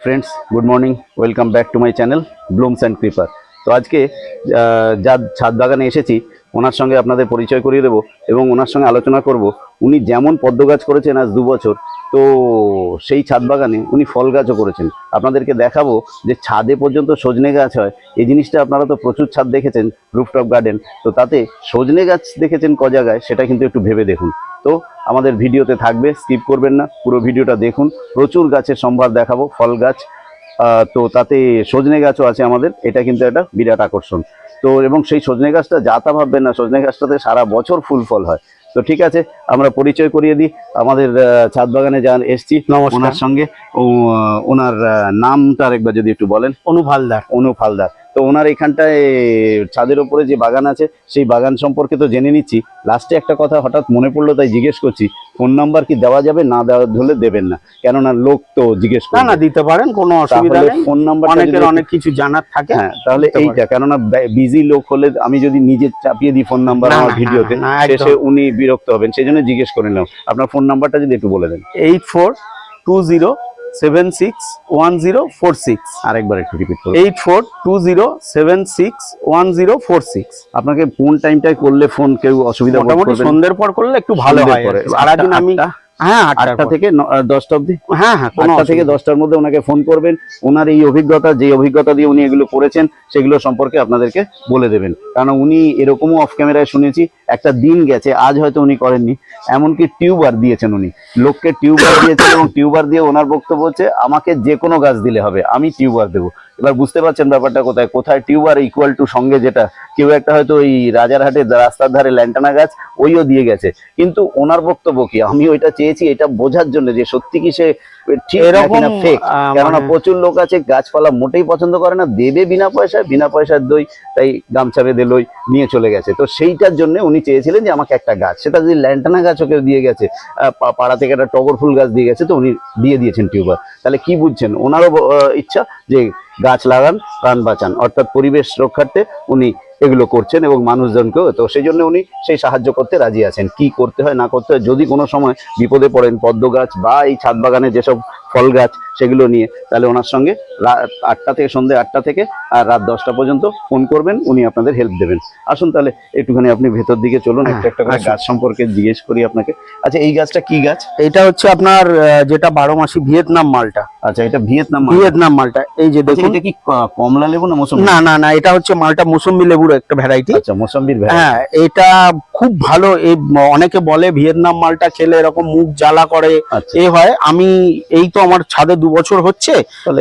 Friends good morning welcome back to my channel blooms and creeper তো আজকে যার ছাদ বাগানে এসেছি, ওনার সঙ্গে আপনাদের পরিচয় করিয়ে দেবো এবং ওনার সঙ্গে আলোচনা করব। উনি যেমন পদ্ম গাছ করেছেন আজ দু বছর তো সেই ছাদ বাগানে উনি ফল গাছও করেছেন। আপনাদেরকে দেখাবো যে ছাদে পর্যন্ত সজনে গাছ হয়। এই জিনিসটা আপনারা তো প্রচুর ছাদ দেখেছেন রুফটপ গার্ডেন তো তাতে সজনে গাছ দেখেছেন ক জায়গায়, সেটা কিন্তু একটু ভেবে দেখুন। তো আমাদের ভিডিওতে থাকবে স্কিপ করবেন না পুরো ভিডিওটা দেখুন। প্রচুর গাছের সম্ভার দেখাবো ফল গাছ তো তাতে সজনে গাছও আছে আমাদের এটা কিন্তু একটা বিরাট আকর্ষণ। তো এবং সেই সজনে গাছটা যা তা ভাববেন না সজনে গাছটাতে সারা বছর ফুল ফল হয়। তো ঠিক আছে আমরা পরিচয় করিয়ে দিই। আমাদের ছাদ বাগানে যান এসছি। ওনার সঙ্গে ওনার নামটা আরেকবার যদি একটু বলেন। অনু হালদার অনু ফালদার তো ওনার এখানটায় ছাদের ওপরে যে বাগান আছে সেই বাগান সম্পর্কে তো জেনে নিচ্ছি। লাস্টে একটা কথা হঠাৎ মনে পড়ল তাই জিজ্ঞেস করছি ফোন নাম্বার কি দেওয়া যাবে? না দেওয়া হলে দেবেন না। কেননা লোক তো জিজ্ঞেস না না দিতে পারেন কোনো অসুবিধা নেই। ফোন নাম্বার অনেকের অনেক কিছু জানার থাকে হ্যাঁ তাহলে এইটা কেননা বিজি লোক হলে আমি যদি নিজে চাপিয়ে দিই ফোন নাম্বার আমার ভিডিওতে শেষে উনি বিরক্ত হবেন। সেই জন্য জিজ্ঞেস করে নিলাম। আপনার ফোন নাম্বারটা যদি একটু বলে দেন। Eight four two zero seven six one zero four six আরেকবার একটু রিপিট করুন। Eight four two zero seven six one zero four six আপনাকে কোন টাইমটায় করলে ফোন কেউ অসুবিধা বোধ মোটামুটি সন্ধ্যের পর করলে একটু ভালো হয় আর। সারাদিন আমি? হ্যাঁ আটটা থেকে দশটা হ্যাঁ হ্যাঁ আটটা থেকে দশটার মধ্যে ওনাকে ফোন করবেন। ওনার এই অভিজ্ঞতা যে অভিজ্ঞতা দিয়ে উনি এগুলো করেছেন সেগুলো সম্পর্কে আপনাদেরকে বলে দেবেন। কারণ উনি এরকমও অফ ক্যামেরায় শুনেছি একটা দিন গেছে আজ হয়তো উনি করেননি। এমনকি টিউবার দিয়েছেন উনি। লোককে টিউবার দিয়েছেন এবং টিউবার দিয়ে ওনার বক্তব্য হচ্ছে আমাকে যে কোনো গাছ দিলে হবে আমি টিউবার দেবো। এবার বুঝতে পারছেন ব্যাপারটা কোথায় কোথায় টিউবার ইকুয়াল টু সঙ্গে যেটা, কেউ একটা হয়তো ওই রাজারহাটের রাস্তার ধারে ল্যান্টানা গাছ, ওইও দিয়ে গেছে। কিন্তু ওনার বক্তব্য কি? আমি ওইটা চেয়েছি, এটা বোঝার জন্য যে সত্যি কি সে এরকম কেননা মানে- প্রচুর লোক আছে গাছপালা মোটেই পছন্দ করে না দেবে বিনা পয়সায় বিনা পয়সার দই তাই গামছা বেঁধে লই নিয়ে চলে গেছে। তো সেইটার জন্য উনি চেয়েছিলেন যে আমাকে একটা গাছ সেটা যদি ল্যান্টানা গাছ ওকে দিয়ে গেছে পাড়া থেকে একটা টগর ফুল গাছ দিয়ে গেছে তো উনি দিয়ে দিয়েছেন টিউবার তাহলে কি বুঝছেন? ওনারও ইচ্ছা যে গাছ লাগান প্রাণ বাঁচান। অর্থাৎ পরিবেশ রক্ষার্থে উনি এগুলো করছেন এবং মানুষজনকেও, তো সেই জন্য উনি সেই সাহায্য করতে রাজি আছেন। কি করতে হয়, না করতে হয়, যদি কোনো সময় বিপদে পড়েন পদ্ম গাছ বা এই ছাদ বাগানে যেসব ফল গাছ সেগুলো নিয়ে তাহলে ওনার সঙ্গে রাত আটটা থেকে সন্ধ্যে আটটা থেকে আর রাত দশটা পর্যন্ত ফোন করবেন উনি আপনাদের হেল্প দেবেন। আসুন তাহলে একটুখানি আপনি ভেতর দিকে চলুন একটা একটা করে গাছ সম্পর্কে জিজ্ঞেস করি আপনাকে। আচ্ছা এই গাছটা কি গাছ? এটা হচ্ছে আপনার যেটা বারো মাসি ভিয়েতনাম মালটা। আচ্ছা এটা ভিয়েতনাম ভিয়েতনাম মালটা এই যে আচ্ছা, দেখুন। এটা কি কমলা লেবু না মৌসুমি না না না এটা হচ্ছে মালটা মৌসুম্বি লেবুর একটা ভ্যারাইটি আচ্ছা মৌসম্বির ভ্যারাইটি হ্যাঁ এটা খুব ভালো এই অনেকে বলে ভিয়েতনাম মালটা খেলে এরকম মুখ জ্বালা করে আচ্ছা। এ হয়। আমি এই তো আমার ছাদে দু বছর হচ্ছে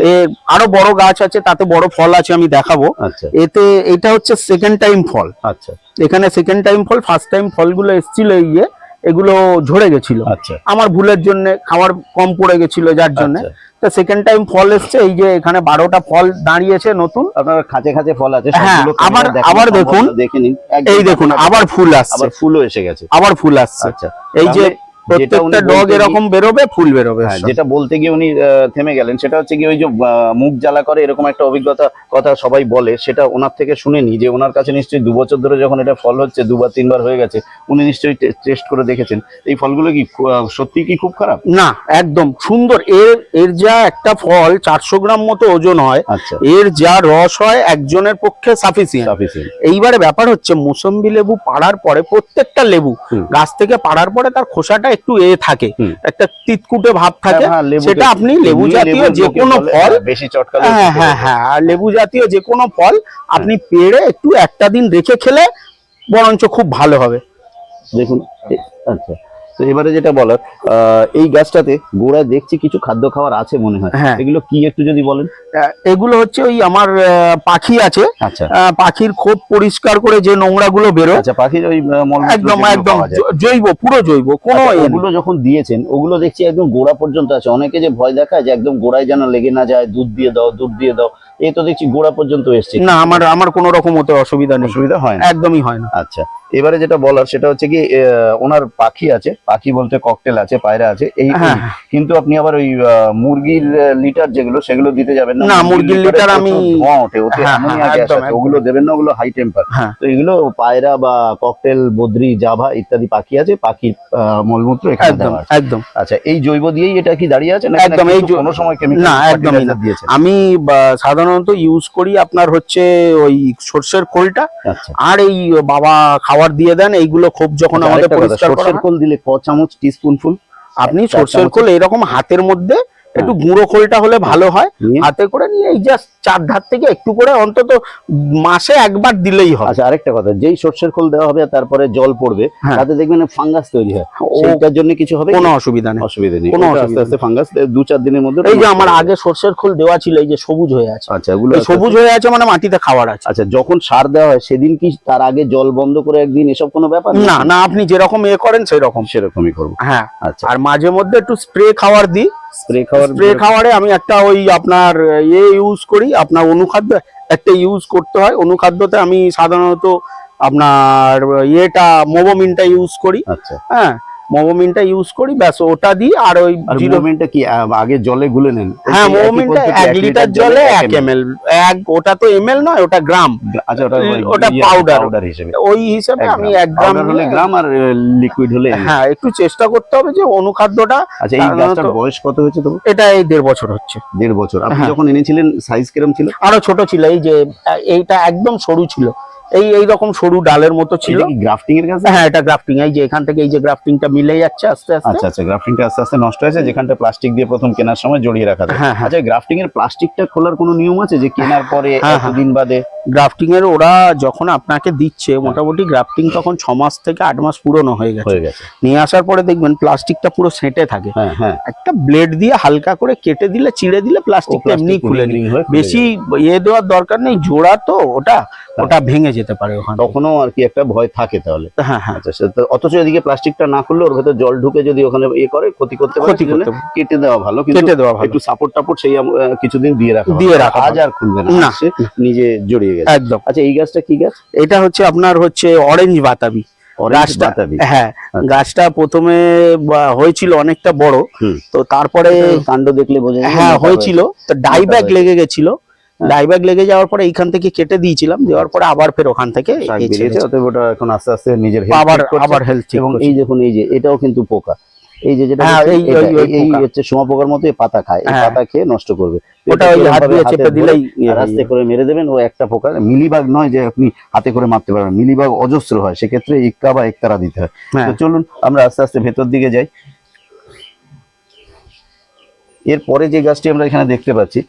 এ আরও বড় গাছ আছে তাতে বড় ফল আছে আমি দেখাবো। আচ্ছা। এতে এটা হচ্ছে সেকেন্ড টাইম ফল। আচ্ছা। এখানে second time fall first time ফলগুলো এসছিল এই যে এগুলো ঝরে গেছিল। আচ্ছা। আমার ভুলের জন্য খাওয়ার কম পড়ে গেছিল যার জন্য। আচ্ছা। তো সেকেন্ড টাইম ফল এসছে এই যে এখানে বারোটা ফল দাঁড়িয়েছে নতুন। আপনার খাঁচে খাঁচে ফল আছে হ্যাঁ, আবার- আবার দেখুন। দেখে নিন। এই দেখুন আবার ফুল আসছে। আবার ফুলও এসে গেছে। আবার ফুল আসছে। আচ্ছা। এই যে প্রত্যেকটা ডগ এরকম বেরোবে ফুল বেরোবে হ্যাঁ, যেটা বলতে গিয়ে উনি থেমে গেলেন। সেটা হচ্ছে কি ওই যে মুখ জ্বালা করে এরকম একটা অভিজ্ঞতা কথা সবাই বলে সেটা ওনার থেকে শুনেনি যে ওনার কাছে নিশ্চয়ই দু বছর ধরে যখন এটা ফল হচ্ছে দুবার তিনবার হয়ে গেছে উনি নিশ্চয়ই টেস্ট করে দেখেছেন। এই ফলগুলো কি সত্যি কি খুব খারাপ? না একদম সুন্দর। এর এর যা একটা ফল চারশো গ্রাম মতো ওজন হয় আচ্ছা। এর যা রস হয় একজনের পক্ষে সাফিসিয়েন্ট এইবারে ব্যাপার হচ্ছে মোসম্বি লেবু পাড়ার পরে প্রত্যেকটা লেবু গাছ থেকে পাড়ার পরে তার খোসাটা একটু এ থাকে একটা তিতকুটে ভাব থাকে হ্যাঁ, সেটা আপনি লেবু জাতীয় যে কোনো ফল হ্যাঁ, বেশি চটকা হ্যাঁ হ্যাঁ হ্যাঁ আর লেবু জাতীয় যে কোনো ফল আপনি পেড়ে একটু একটা দিন রেখে খেলে বরঞ্চ খুব ভালো হবে। দেখুন আচ্ছা। তো এবারে যেটা বলার এই গাছটাতে গোড়ায় দেখছি কিছু খাদ্য খাবার আছে মনে হয়। হ্যাঁ। এগুলো কি একটু যদি বলেন? এগুলো হচ্ছে ওই আমার পাখি আছে। আচ্ছা। পাখির খোপ পরিষ্কার করে যে নোংরা গুলো বেরোয়। আচ্ছা পাখির ওই একদম একদম জৈব পুরো জৈব কোনো আচ্ছা, এ নেই। ওগুলো যখন দিয়েছেন ওগুলো দেখছি একদম গোড়া পর্যন্ত আছে। অনেকে যে ভয় দেখায় যে একদম গোড়ায় যেন লেগে না যায় দুধ দিয়ে দাও দুধ দিয়ে দাও। এ তো দেখছি গোড়া পর্যন্ত এসছে। না আমার আমার কোনো রকম ওতে অসুবিধা নেই। অসুবিধা হয় না। একদমই হয় না। আচ্ছা এবারে যেটা বলার সেটা হচ্ছে কি ওনার পাখি আছে পাখি বলতে ককটেল আছে পায়রা আছে এই হ্যাঁ। কিন্তু আপনি আবার ওই মুরগির লিটার যেগুলো সেগুলো দিতে যাবেন না। না, মুরগির লিটারে আমি- ওঠে ওতে হ্যাঁ, হ্যাঁ, একদম, ওগুলো দেবেন না ওগুলো হাই টেম্পার হ্যাঁ। তো এগুলো পায়রা বা ককটেল বদ্রি জাভা ইত্যাদি পাখি আছে পাখির মলমূত্র একদম একদম। আচ্ছা এই জৈব দিয়েই এটা কি দাঁড়িয়ে আছে না একদম, এই কোনো সময় কেমিক্যাল না, একদমই না। দিয়েছে আমি বা, সাধারণত ইউজ করি আপনার হচ্ছে ওই সর্ষের খোলটা আচ্ছা। আর এই বাবা খাবার দিয়ে দেন এইগুলো খুব যখন আচ্ছা, আমাদের পরিষ্কার করা সর্ষের খোল দিলে ক চামচ টিস্পুনফুল আপনি সর্ষের খোল এরকম হাতের মধ্যে একটু গুঁড়ো খোলটা হলে ভালো হয়। হাতে করে নিয়ে এই জাস্ট চার ধার থেকে একটু করে অন্তত মাসে একবার দিলেই হবে আচ্ছা আরেকটা কথা যেই সর্ষের খোল দেওয়া হবে তারপরে জল পড়বে হ্যাঁ। তাতে দেখবেন ফাঙ্গাস তৈরি হয়। ও সেটার জন্য কিছু হবে কোনো অসুবিধা নেই। অসুবিধা নেই। কোনো আস্তে আস্তে ফাঙ্গাস দু চার দিনের মধ্যে এই যে আমার আগে সর্ষের খোল দেওয়া ছিল এই যে সবুজ হয়ে আছে। আচ্ছা আস্তে সবুজ হয়ে আছে মানে মাটিতে খাবার আছে। আচ্ছা যখন সার দেওয়া হয় সেদিন কি তার আগে জল বন্ধ করে একদিন এসব কোনো ব্যাপার? না না আপনি যেরকম এ করেন সেরকম। সেরকমই করব। হ্যাঁ আচ্ছা। আর মাঝে মধ্যে একটু স্প্রে খাবার দিই। স্প্রে খাওয়ার স্প্রে খাওয়ারে আমি একটা ওই আপনার ইয়ে ইউজ করি। আপনার অনুখাদ্য একটা ইউজ করতে হয়। অনুখাদ্যতে আমি সাধারণত আপনার ইয়েটা মোবোমিনটা ইউজ করি। আচ্ছা। হ্যাঁ মোবোমিনটা ইউজ করি ব্যাস ওটা দিই আর ওই মোমেন্টটা কি আগে জলে গুলে নেন? হ্যাঁ একই এক লিটার জলে এক এম এক ওটা তো এম নয় ওটা গ্রাম। আচ্ছা ওটা ওটা ইয়ে, powder। powder হিসেবে। ওই হিসেবে আমি। এক গ্রাম হলে গ্রাম আর লিকুইড হলে হ্যাঁ একটু চেষ্টা করতে হবে যে অনুখাদ্যটা আচ্ছা এই গাছটার বয়স কত হয়েছে তবু? এটা এই দেড় বছর হচ্ছে। দেড় বছর। আপনি হ্যাঁ। যখন এনেছিলেন সাইজ কিরম ছিল? আরও ছোট ছিল এই যে এইটা একদম সরু ছিল। এই এই রকম সরু ডালের মতো ছিল। গ্রাফটিং এর গাছ হ্যাঁ এটা গ্রাফটিং এই যে এখান থেকে এই যে গ্রাফটিংটা মিলে যাচ্ছে আস্তে আস্তে। আচ্ছা আচ্ছা গ্রাফটিংটা আস্তে আস্তে নষ্ট হয়েছে যেখানটা প্লাস্টিক দিয়ে প্রথম কেনার সময় জড়িয়ে রাখা যায় হ্যাঁ, হ্যাঁ। আচ্ছা গ্রাফটিং এর প্লাস্টিকটা খোলার কোনো নিয়ম আছে যে কেনার পরে হ্যাঁ। এতদিন বাদে? গ্রাফটিং এর ওরা যখন আপনাকে দিচ্ছে মোটামুটি গ্রাফটিং তখন ছ মাস থেকে আট মাস পুরনো হয়ে গেছে। নিয়ে আসার পরে দেখবেন প্লাস্টিকটা পুরো সেঁটে থাকে। হ্যাঁ হ্যাঁ। একটা ব্লেড দিয়ে হালকা করে কেটে দিলে চিড়ে দিলে প্লাস্টিকটা এমনি খুলে বেশি ইয়ে দেওয়ার দরকার নেই জোড়া তো ওটা ওটা ভেঙে যেতে পারে ওখানে। তখনও আর কি একটা ভয় থাকে তাহলে। হ্যাঁ হ্যাঁ। আচ্ছা অথচ এদিকে প্লাস্টিকটা না খুললে ওর ভেতর জল ঢুকে যদি ওখানে ইয়ে করে ক্ষতি করতে ক্ষতি করতে কেটে দেওয়া ভালো কেটে দেওয়া ভালো। একটু সাপোর্ট টাপোর্ট সেই কিছুদিন দিয়ে রাখা দিয়ে রাখা আজ আর খুলবে না নিজে জড়িয়ে গেছে। একদম। আচ্ছা এই গাছটা কি গাছ? এটা হচ্ছে আপনার হচ্ছে অরেঞ্জ বাতাবি। গাছটা হ্যাঁ গাছটা প্রথমে হয়েছিল অনেকটা বড়। তো তারপরে কাণ্ড দেখলে বোঝা হ্যাঁ হয়েছিল। তো ডাইব্যাগ লেগে গেছিল। ডাইব্যাগ লেগে যাওয়ার পরে এইখান থেকে কেটে দিয়েছিলাম দেওয়ার পরে আবার ফের ওখান থেকে। অতএব ওটা এখন আস্তে আস্তে নিজের আবার আবার হেলথ এবং এই দেখুন এই যে এটাও কিন্তু পোকা। এই যে যেটা হ্যাঁ, এই-। হচ্ছে সোমা পোকার মতো পাতা খায়। এই হ্যাঁ। পাতা খেয়ে নষ্ট করবে। ওটা ওই হাত দিয়ে চেপে দিলেই ইয়ে আস্তে করে মেরে দেবেন। ও একটা পোকা মিলিবাগ নয় যে আপনি হাতে করে মারতে পারবেন। মিলিবাগ অজস্র হয় সেক্ষেত্রে ইক্কা বা একতারা দিতে হয়। হ্যাঁ। তো চলুন আমরা আস্তে আস্তে ভেতর দিকে যাই। এরপরে যে গাছটি আমরা এখানে দেখতে পাচ্ছি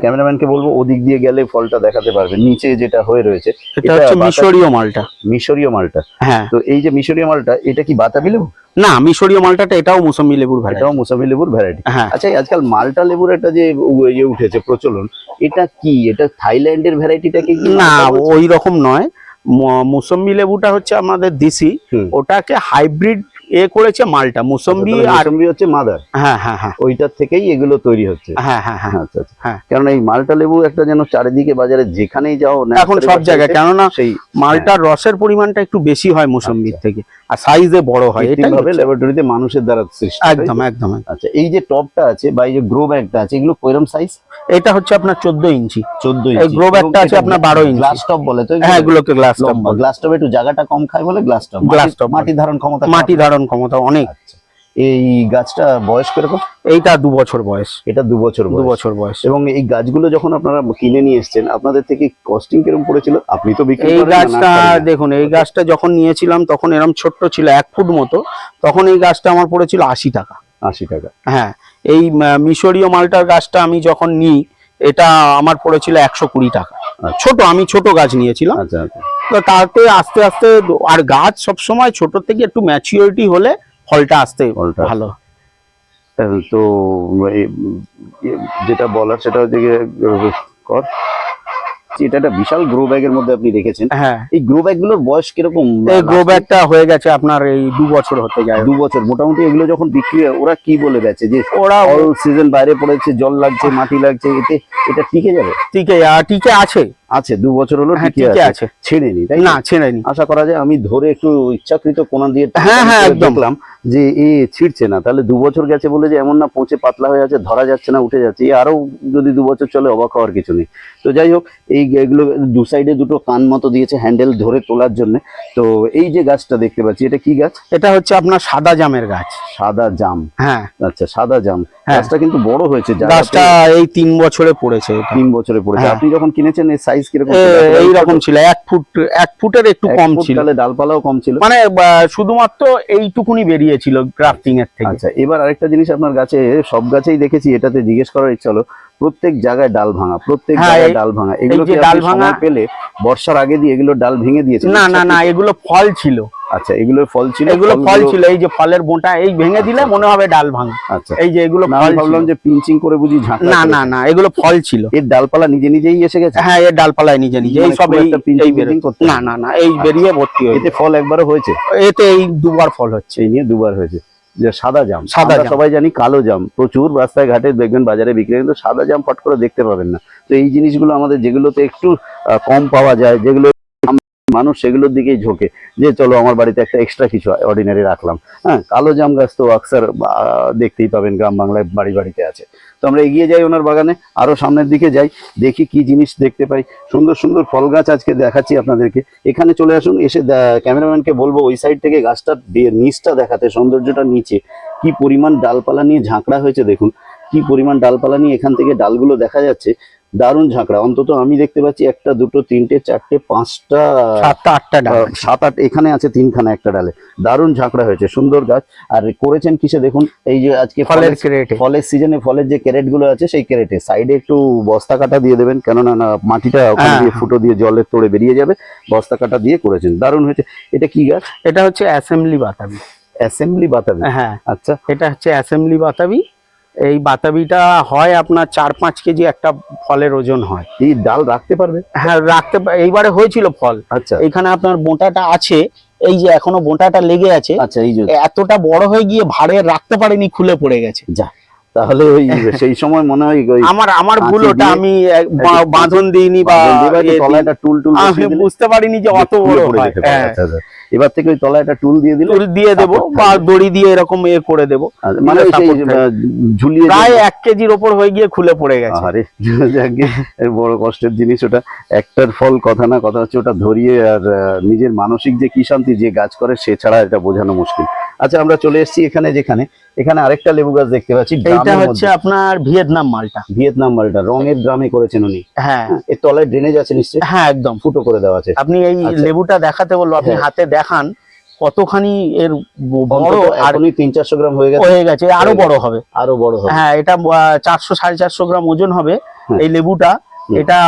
ক্যামেরাম্যানকে বলব ওদিক দিয়ে গেলে ফলটা দেখাতে পারবে। নিচে যেটা হয়ে রয়েছে এটা এটা হচ্ছে মিশরীয় মালটা। মিশরীয় মালটা। হ্যাঁ। তো এই যে মিশরীয় মালটা এটা কি বাতাবি লেবু? না মিশরীয় মালটাটা এটাও মুসম্বি লেবুর ভ্যারাইটি এটাও মুসাবি লেবুর ভ্যারাইটি আচ্ছা আজকাল মালটা লেবুর একটা যে ইয়ে উঠেছে প্রচলন এটা কি? এটা থাইল্যান্ডের ভ্যারাইটিটা কি না ওই রকম নয়। ম- মুসম্বি লেবুটা হচ্ছে আমাদের দেশি। ওটাকে হাইব্রিড এ করেছে মালটা মুসম্বি আচ্ছা, আর মুসম্বি হচ্ছে মাদার। হ্যাঁ হ্যাঁ হ্যাঁ। ওইটার থেকেই এগুলো তৈরি হচ্ছে। হ্যাঁ হ্যাঁ হ্যাঁ। আচ্ছা আচ্ছা। হ্যাঁ। কারণ এই মালটা লেবু একটা যেন চারিদিকে বাজারে যেখানেই যাও এখন সব জায়গায় কেননা সেই মালটার রসের পরিমাণটা একটু বেশি হয় মুসম্বির আচ্ছা। থেকে আর সাইজে বড় হয় এটাই হচ্ছে। ল্যাবরেটরিতে মানুষের দ্বারা সৃষ্টি একদম একদম। আচ্ছা এই যে টপটা আছে বা এই যে গ্রো ব্যাগটা আছে এগুলো কয়রম সাইজ এটা হচ্ছে আপনার চোদ্দ ইঞ্চি। চোদ্দ এই grow bag টা আছে আপনার 12 ইঞ্চি। গ্লাস টপ বলে তো হ্যাঁ এগুলোকে গ্লাস লম্বা। গ্লাস টপ একটু জায়গাটা কম খায় বলে গ্লাস টপ গ্লাস টপ মাটি ধারণ ক্ষমতা মাটি ধারণ ক্ষমতা অনেক। আচ্ছা। এই গাছটা বয়স কীরকম? এইটা দু বছর বয়স। এটা দু বছর দু বছর বয়স। এবং এই গাছগুলো যখন আপনারা কিনে নিয়ে এসেছেন আপনাদের থেকে কস্টিং কীরকম পড়েছিল? আপনি তো বিক্রি এই গাছটা দেখুন এই গাছটা যখন নিয়েছিলাম তখন এরকম ছোট্ট ছিল এক ফুট মতো। তখন এই গাছটা আমার পড়েছিল আশি টাকা। আশি টাকা। হ্যাঁ এই মিশরীয় মালটার গাছটা আমি যখন নিই এটা আমার পড়েছিল একশো কুড়ি টাকা। ছোট আমি ছোট গাছ নিয়েছিলাম। আচ্ছা আচ্ছা। তো তাতে আস্তে আস্তে আর গাছ সব সময় ছোট থেকে একটু ম্যাচিওরিটি হলে ফলটা আসতে ফলটা ভালো। তো যেটা বলার সেটা হচ্ছে কর। এটা একটা বিশাল গ্রো ব্যাগের মধ্যে আপনি রেখেছেন হ্যাঁ। এই গ্রো বয়স কীরকম? এই গ্রো ব্যাগটা হয়ে গেছে আপনার এই দু বছর হতে যায়। দু বছর। মোটামুটি এগুলো যখন বিক্রি হয় ওরা কি বলে গেছে যে ওরা অল সিজন বাইরে পড়েছে জল লাগছে মাটি লাগছে এতে এটা টিকে যাবে? টিকে আছে। আছে দু বছর হলো হ্যাঁ টিকে টিকে আছে। ছেড়েনি তাই না ছেড়েনি। আশা করা যায় আমি ধরে একটু ইচ্ছাকৃত কোনা দিয়ে হ্যাঁ, হ্যাঁ, দেখলাম যে এ ছিড়ছে না। তাহলে দু বছর গেছে বলে যে এমন না পচে পাতলা হয়ে আছে ধরা যাচ্ছে না উঠে যাচ্ছে। আরও যদি দু বছর চলে অবাক হওয়ার কিছু নেই। তো যাই হোক এই এগুলো দু সাইডে দুটো কান মতো দিয়েছে হ্যান্ডেল ধরে তোলার জন্য। তো এই যে গাছটা দেখতে পাচ্ছি এটা কি গাছ? এটা হচ্ছে আপনার সাদা জামের গাছ। সাদা জাম। হ্যাঁ। আচ্ছা সাদা জাম। হ্যাঁ। গাছটা কিন্তু বড় হয়েছে গাছটা এই তিন বছরে পড়েছে তিন বছরে পড়েছে। হ্যাঁ। আপনি যখন কিনেছেন এই সাইজ কীরকম এই রকম ছিল এক ফুট এক ফুটের একটু কম ছিল। তাহলে ডালপালাও কম ছিল। মানে শুধুমাত্র এইটুকুনি বেরিয়েছিল গ্রাফটিং এর থেকে। আচ্ছা এবার আরেকটা জিনিস আপনার গাছে সব গাছেই দেখেছি এটাতে জিজ্ঞেস করার ইচ্ছা হলো প্রত্যেক জায়গায় ডাল ভাঙা প্রত্যেক হ্যাঁ, জায়গায় ডাল ভাঙা এগুলো ডাল ভাঙা- পেলে বর্ষার আগে দিয়ে এগুলো ডাল ভেঙে দিয়েছে না না না এগুলো ফল ছিল। আচ্ছা এগুলোর ফল ছিল? এগুলো ফল ছিল এই যে ফলের বোঁটা এই ভেঙে দিলে মনে হবে ডাল ভাঙা। আচ্ছা। এই যে এগুলো ফল ভাবলাম যে পিঞ্চিং করে বুঝি ঝাঁকা না না না এগুলো ফল ছিল। এর ডালপালা নিজে নিজেই এসে গেছে? হ্যাঁ এর ডালপালায় নিজে নিজে এই মানে সব এই এই pinching করতে না না না এই বেরিয়ে ভর্তি হয়েছে এতে ফল একবারও হয়েছে? এতে এই দুবার ফল হচ্ছে। সেই নিয়ে দুবার হয়েছে। যে সাদা জাম। সাদা সবাই জানি কালো জাম। প্রচুর রাস্তায় ঘাটে দেখবেন বাজারে বিক্রি কিন্তু সাদা জাম ফট করে দেখতে পাবেন না। তো এই জিনিসগুলো আমাদের যেগুলোতে একটু কম পাওয়া যায় যেগুলো মানুষ সেগুলোর দিকেই ঝোঁকে। যে চলো আমার বাড়িতে একটা এক্সট্রা কিছু অর্ডিনারি রাখলাম। হ্যাঁ কালো জাম গাছ তো আকসার দেখতেই পাবেন, গ্রাম বাংলায় বাড়ি বাড়িতে আছে। তো আমরা এগিয়ে যাই ওনার বাগানে, আরও সামনের দিকে যাই, দেখি কি জিনিস দেখতে পাই। সুন্দর সুন্দর ফল গাছ আজকে দেখাচ্ছি আপনাদেরকে। এখানে চলে আসুন, এসে ক্যামেরাম্যানকে বলব, ওই সাইড থেকে গাছটার ডে- নিচটা দেখাতে, সৌন্দর্যটা নিচে। কি পরিমাণ ডালপালা নিয়ে ঝাঁকড়া হয়েছে দেখুন। কি পরিমাণ ডালপালা নিয়ে এখান থেকে ডালগুলো দেখা যাচ্ছে। দারুণ ঝাঁকড়া। অন্তত আমি দেখতে পাচ্ছি একটা দুটো তিনটে চারটে পাঁচটা সাতটা আটটা ডাল। সাত আট এখানে আছে তিনখানা একটা ডালে। দারুণ ঝাঁকড়া হয়েছে সুন্দর গাছ। আর করেছেন কিসে দেখুন এই যে আজকে ফলের ক্রেটে। ফলের সিজনে ফলের যে ক্যারেটগুলো আছে সেই ক্যারেটে। সাইডে একটু বস্তা কাটা দিয়ে দেবেন কেননা না মাটিটা হ্যাঁ। দিয়ে ফুটো দিয়ে জলের তোড়ে বেরিয়ে যাবে। বস্তা কাটা দিয়ে করেছেন দারুণ হয়েছে। এটা কি গাছ? এটা হচ্ছে অ্যাসেম্বলি বাতাবি। অ্যাসেম্বলি বাতাবি? হ্যাঁ। আচ্ছা। এটা হচ্ছে অ্যাসেম্বলি বাতাবি। এই বাতাবিটা হয় আপনার চার পাঁচ কেজি একটা ফলের ওজন হয়। এই ডাল রাখতে পারবে? হ্যাঁ রাখতে এইবারে হয়েছিল ফল। আচ্ছা। এখানে আপনার বোঁটাটা আছে এই যে এখনও বোঁটাটা লেগে আছে আচ্ছা এই যে। এতটা বড় হয়ে গিয়ে ভাড়ে রাখতে পারেনি খুলে পড়ে গেছে। যা তাহলে ওই সেই সময় মনে হয় আমার আমার কাঁচি ভুল ওটা আমি বাঁধন দিইনি বা বাঁধন দিয়ে বা একটু তলায় দিইনি। একটা টুল টুল আমি বুঝতে পারিনি যে অত বড় হয়। হ্যাঁ। আচ্ছা, আচ্ছা। এবার থেকে ওই তলায় একটা টুল দিয়ে দিলে টুল দিয়ে দেবো বা দড়ি দিয়ে এরকম এ করে দেবো। আচ্ছা, মানে ঝুলিয়ে প্রায়। এক কেজির ওপর হয়ে গিয়ে খুলে পড়ে গেছে। আরে বড় কষ্টের জিনিস ওটা। একটার ফল কথা না কথা হচ্ছে ওটা ধরিয়ে আর নিজের মানসিক যে কি শান্তি যে গাছ করে সে ছাড়া এটা বোঝানো মুশকিল। আচ্ছা আমরা চলে এসেছি এখানে যেখানে। এখানে আরেকটা লেবু গাছ দেখতে পাচ্ছি ড্রামের হচ্ছে আপনার ভিয়েতনাম মালটা। ভিয়েতনাম মালটা রঙের গ্রামে করেছেন উনি। হ্যাঁ। হ্যাঁ, এর তলায় ড্রেনেজ আছে নিশ্চয়ই? হ্যাঁ একদম। ফুটো করে দেওয়া আছে। আপনি এই আচ্ছা। লেবুটা দেখাতে বলল আপনি হ্যাঁ। হাতে দেখান কতখানি এর বড় আর তিন চারশো গ্রাম হয়ে গেছে। হয়ে গেছে আরও বড় হবে। আরও বড় হবে। হ্যাঁ এটা চারশো সাড়ে চারশো গ্রাম ওজন হবে হ্যাঁ। এই লেবুটা। এটা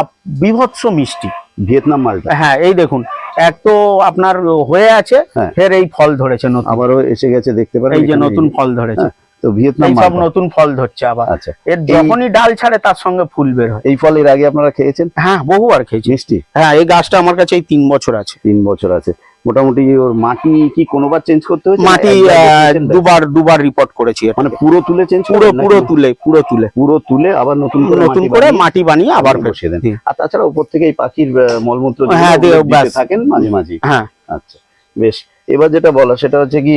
বিভৎস মিষ্টি। ভিয়েতনাম মালটা। হ্যাঁ এই দেখুন এক তো আপনার হয়ে আছে। ফের এই ফল ধরেছে নতুন। আবারও এসে গেছে দেখতে পারেন এই যে নতুন ফল ধরেছে। তো ভিয়েতনাম সব নতুন ফল ধরছে আবার। আচ্ছা। এর যখনই ডাল ছাড়ে তার সঙ্গে ফুল বের হয়। এই ফল এর আগে আপনারা খেয়েছেন? হ্যাঁ বহুবার খেয়েছি। মিষ্টি? হ্যাঁ এই গাছটা আমার কাছে এই তিন বছর আছে। তিন বছর আছে। মোটামুটি ওর মাটি কি কোনোবার চেঞ্জ করতে হয়েছে? মাটি আহ, দুবার দুবার রিপোর্ট করেছি মানে পুরো তুলে চেঞ্জ পুরো পুরো তুলে পুরো তুলে। পুরো তুলে আবার নতুন করে নতুন করে মাটি বানিয়ে আবার বসিয়ে দেন। আর তাছাড়া উপর থেকে এই পাখির মলমূত্র হ্যাঁ। থাকেন মাঝে মাঝে। হ্যাঁ। আচ্ছা বেশ। এবার যেটা বলা সেটা হচ্ছে কি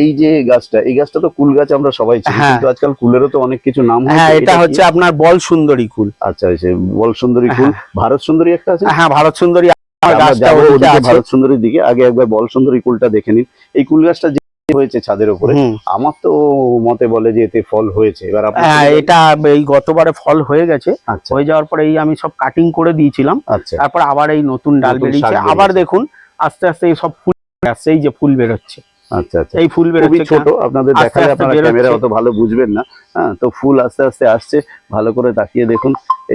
এই যে গাছটা এই গাছটা তো কুল গাছ আমরা সবাই চিনি হ্যাঁ। কিন্তু আজকাল কুলেরও তো অনেক কিছু নাম হ্যাঁ এটা হচ্ছে আপনার বল সুন্দরী কুল। আচ্ছা সে বল সুন্দরী কুল ভারত সুন্দরী একটা আছে? হ্যাঁ ভারত সুন্দরী। ভারত সুন্দরীর দিকে আগে একবার বল সুন্দরী কুলটা দেখে নিন। এই কুল গাছটা হয়েছে ছাদের উপরে আমার তো মতে বলে যে এতে ফল হয়েছে এবার হ্যাঁ? এটা এই গতবারে ফল হয়ে গেছে আচ্ছা। হয়ে যাওয়ার পরে এই আমি সব কাটিং করে দিয়েছিলাম আচ্ছা। তারপর আবার এই নতুন ডাল বেরিয়েছে। আবার দেখুন আস্তে আস্তে এই সব এই যে ফুল বেরোচ্ছে। আচ্ছা আচ্ছা। এই ফুল খুবই বেরোচ্ছে ছোট আপনাদের দেখালে আপনারা ক্যামেরা অত ভালো বুঝবেন না। হ্যাঁ তো ফুল আস্তে আস্তে আসছে ভালো করে তাকিয়ে দেখুন।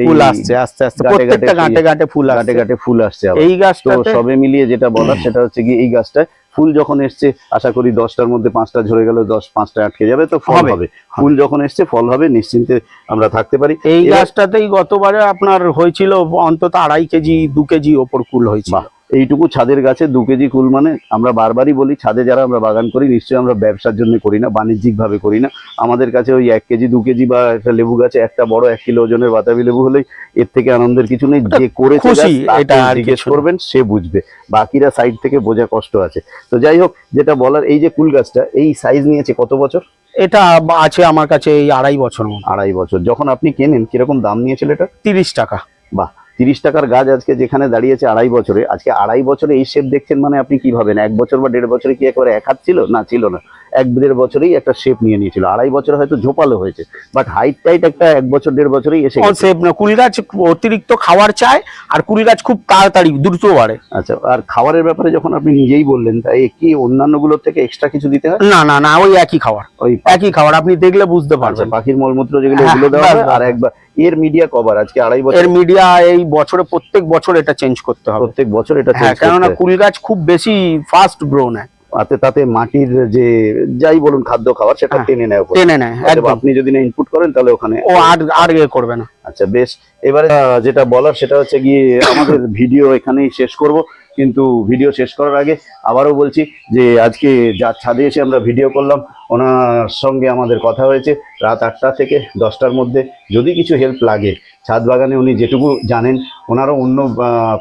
ফুল আসছে আস্তে আস্তে প্রত্যেকটা গাঁটে গাঁটে গাঁটে ফুল আসছে। গাঁটে ফুল আসছে আবার। এই তো সবে মিলিয়ে যেটা বলার সেটা হচ্ছে কি এই গাছটা ফুল যখন এসছে আশা করি দশটার মধ্যে পাঁচটা ঝরে গেল দশ পাঁচটা আটকে যাবে তো ফল হবে, ফুল যখন এসছে ফল হবে নিশ্চিন্তে আমরা থাকতে পারি। এই গাছটাতেই গতবারে আপনার হয়েছিল অন্তত আড়াই কেজি দু কেজি ওপর কুল হয়েছিল। এইটুকু ছাদের গাছে দু কেজি কুল মানে আমরা বারবারই বলি ছাদে যারা আমরা বাগান করি নিশ্চয়ই আমরা ব্যবসার জন্য করি না বাণিজ্যিক ভাবে করি না। আমাদের কাছে ওই এক কেজি দু কেজি বা একটা লেবু গাছে একটা বড় এক কিলো ওজনের বাতাবি লেবু হলেই এর থেকে আনন্দের কিছু নেই। যে করেছে এটা জিজ্ঞেস করবেন সে বুঝবে। বাকিরা সাইড থেকে বোঝা কষ্ট আছে। তো যাই হোক যেটা বলার এই যে কুল গাছটা এই সাইজ নিয়েছে কত বছর? এটা আছে আমার কাছে এই আড়াই বছর আড়াই বছর। যখন আপনি কেনেন কীরকম দাম নিয়েছিল এটা? তিরিশ টাকা। বাহ! তিরিশ টাকার গাছ আজকে যেখানে দাঁড়িয়েছে আড়াই বছরে, আজকে আড়াই বছরে এই শেপ দেখছেন মানে আপনি কি ভাবেন? এক বছর বা দেড় বছরে কি একবারে এক হাত ছিল? না ছিল না। এক দেড় বছরেই একটা শেপ নিয়ে নিয়েছিল। আড়াই বছর হয়তো ঝোপালো হয়েছে বাট হাইট টাইট একটা এক বছর দেড় বছরেই এসে কুল গাছ অতিরিক্ত খাবার চায় আর কুল গাছ খুব তাড়াতাড়ি দ্রুত বাড়ে। আচ্ছা আর খাবারের ব্যাপারে যখন আপনি নিজেই বললেন তাই কি অন্যান্যগুলোর থেকে এক্সট্রা কিছু দিতে হয়? না না না ওই একই খাবার। ওই একই খাবার আপনি দেখলে বুঝতে আচ্ছা পারবেন। পাখির মলমূত্র যেগুলো হ্যাঁ, ওগুলো দেওয়া বাস, হবে বাস, আর একবার এর মিডিয়া কভার আজকে আড়াই বছর এর মিডিয়া এই বছরে প্রত্যেক বছর এটা চেঞ্জ করতে হবে। প্রত্যেক বছর এটা হ্যাঁ change করতে কেননা হয়। কুল গাছ খুব বেশি ফাস্ট গ্রো নেয় তাতে তাতে মাটির যে যাই বলুন খাদ্য খাবার সেটা হ্যাঁ, টেনে নেয়। টেনে নেয় আপনি যদি না ইনপুট করেন তাহলে ওখানে ও আর আর করবে না। আচ্ছা বেশ। এবারে যেটা বলার সেটা হচ্ছে গিয়ে আমাদের ভিডিও এখানেই শেষ করব। কিন্তু ভিডিও শেষ করার আগে আবারও বলছি যে আজকে যার ছাদে এসে আমরা ভিডিও করলাম ওনার সঙ্গে আমাদের কথা হয়েছে। রাত আটটা থেকে দশটার মধ্যে যদি কিছু হেল্প লাগে ছাদ বাগানে উনি যেটুকু জানেন ওনারও অন্য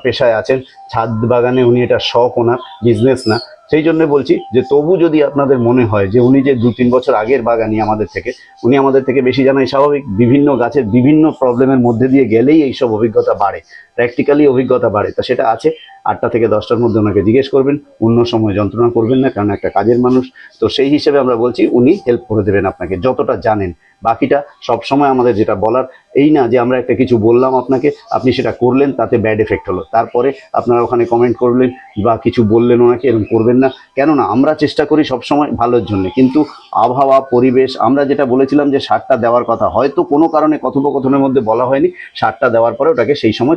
পেশায় আছেন। ছাদ বাগানে উনি এটা শখ ওনার বিজনেস না। সেই জন্য বলছি যে তবু যদি আপনাদের মনে হয় যে উনি যে দু তিন বছর আগের বাগানি আমাদের থেকে, উনি আমাদের থেকে বেশি জানাই স্বাভাবিক। বিভিন্ন গাছের বিভিন্ন প্রবলেমের মধ্যে দিয়ে গেলেই এইসব অভিজ্ঞতা বাড়ে। প্র্যাকটিক্যালি অভিজ্ঞতা বাড়ে। তা সেটা আছে। আটটা থেকে দশটার মধ্যে ওনাকে জিজ্ঞেস করবেন। অন্য সময় যন্ত্রণা করবেন না, কারণ একটা কাজের মানুষ। তো সেই হিসেবে আমরা বলছি, উনি হেল্প করে দেবেন আপনাকে, যতটা জানেন। বাকিটা সব সময় আমাদের যেটা বলার, এই না যে আমরা একটা কিছু বললাম আপনাকে, আপনি সেটা করলেন, তাতে ব্যাড এফেক্ট হলো। তারপরে আপনারা ওখানে কমেন্ট করলেন, বা কিছু বললেন ওনাকে, এরকম করবেন না। কেননা আমরা চেষ্টা করি সব সময় ভালোর জন্য। কিন্তু আবহাওয়া, পরিবেশ, আমরা যেটা বলেছিলাম যে সারটা দেওয়ার কথা, হয়তো কোনো কারণে কথোপকথনের মধ্যে বলা হয়নি, সারটা দেওয়ার পরে ওটাকে সেই সময়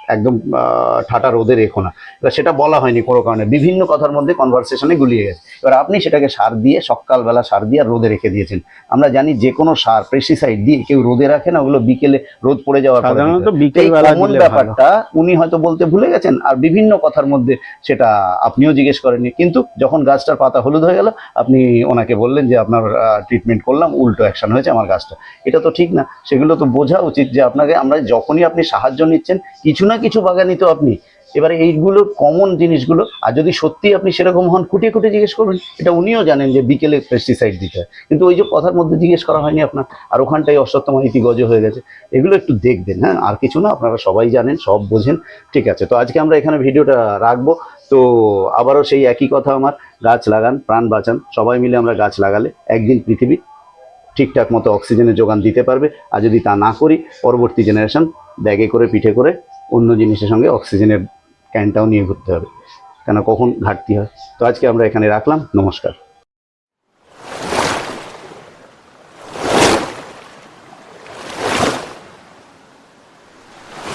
একদম ঠাটা রোদে রেখো না। এবার সেটা বলা হয়নি কোনো কারণে। বিভিন্ন কথার মধ্যে কনভারসেশনে গুলিয়ে গেছে। এবার আপনি সেটাকে সার দিয়ে সকালবেলা সার দিয়ে আর রোদে রেখে দিয়েছেন। আমরা জানি যে কোনো সার পেস্টিসাইড দিয়ে কেউ রোদে রাখে না ওগুলো বিকেলে রোদ পড়ে যাওয়ার সাধারণত বিকেল ব্যাপারটা উনি হয়তো বলতে ভুলে গেছেন আর বিভিন্ন কথার মধ্যে সেটা আপনিও জিজ্ঞেস করেননি। কিন্তু যখন গাছটার পাতা হলুদ হয়ে গেল আপনি ওনাকে বললেন যে আপনার ট্রিটমেন্ট করলাম উল্টো অ্যাকশন হয়েছে আমার গাছটা। এটা তো ঠিক না। সেগুলো তো বোঝা উচিত যে আপনাকে আমরা যখনই আপনি সাহায্য নিচ্ছেন কিছু না কিছু বাগানি তো আপনি। এবারে এইগুলো কমন জিনিসগুলো, আর যদি সত্যি আপনি সেরকম হন, খুঁটিয়ে খুঁটিয়ে জিজ্ঞেস করবেন, এটা উনিও জানেন যে বিকেলে পেস্টিসাইড দিতে হয়। কিন্তু ওই যে কথার মধ্যে জিজ্ঞেস করা হয়নি আপনার, আর ওখানটাই ইতি গজ হয়ে গেছে, এগুলো একটু দেখবেন হ্যাঁ? আর কিছু না, আপনারা সবাই জানেন, সব বোঝেন, ঠিক আছে? তো আজকে আমরা এখানে ভিডিওটা রাখব, তো আবারও সেই একই কথা আমার, গাছ লাগান, প্রাণ বাঁচান, সবাই মিলে আমরা গাছ লাগালে একদিন পৃথিবী ঠিকঠাক মতো অক্সিজেনের যোগান দিতে পারবে, আর যদি তা না করি, পরবর্তী জেনারেশন ব্যাগে করে পিঠে করে অন্য জিনিসের সঙ্গে অক্সিজেনের ক্যানটাও নিয়ে ঘুরতে হবে। কেন, কখন ঘাটতি হয়? তো আজকে আমরা এখানে রাখলাম। নমস্কার।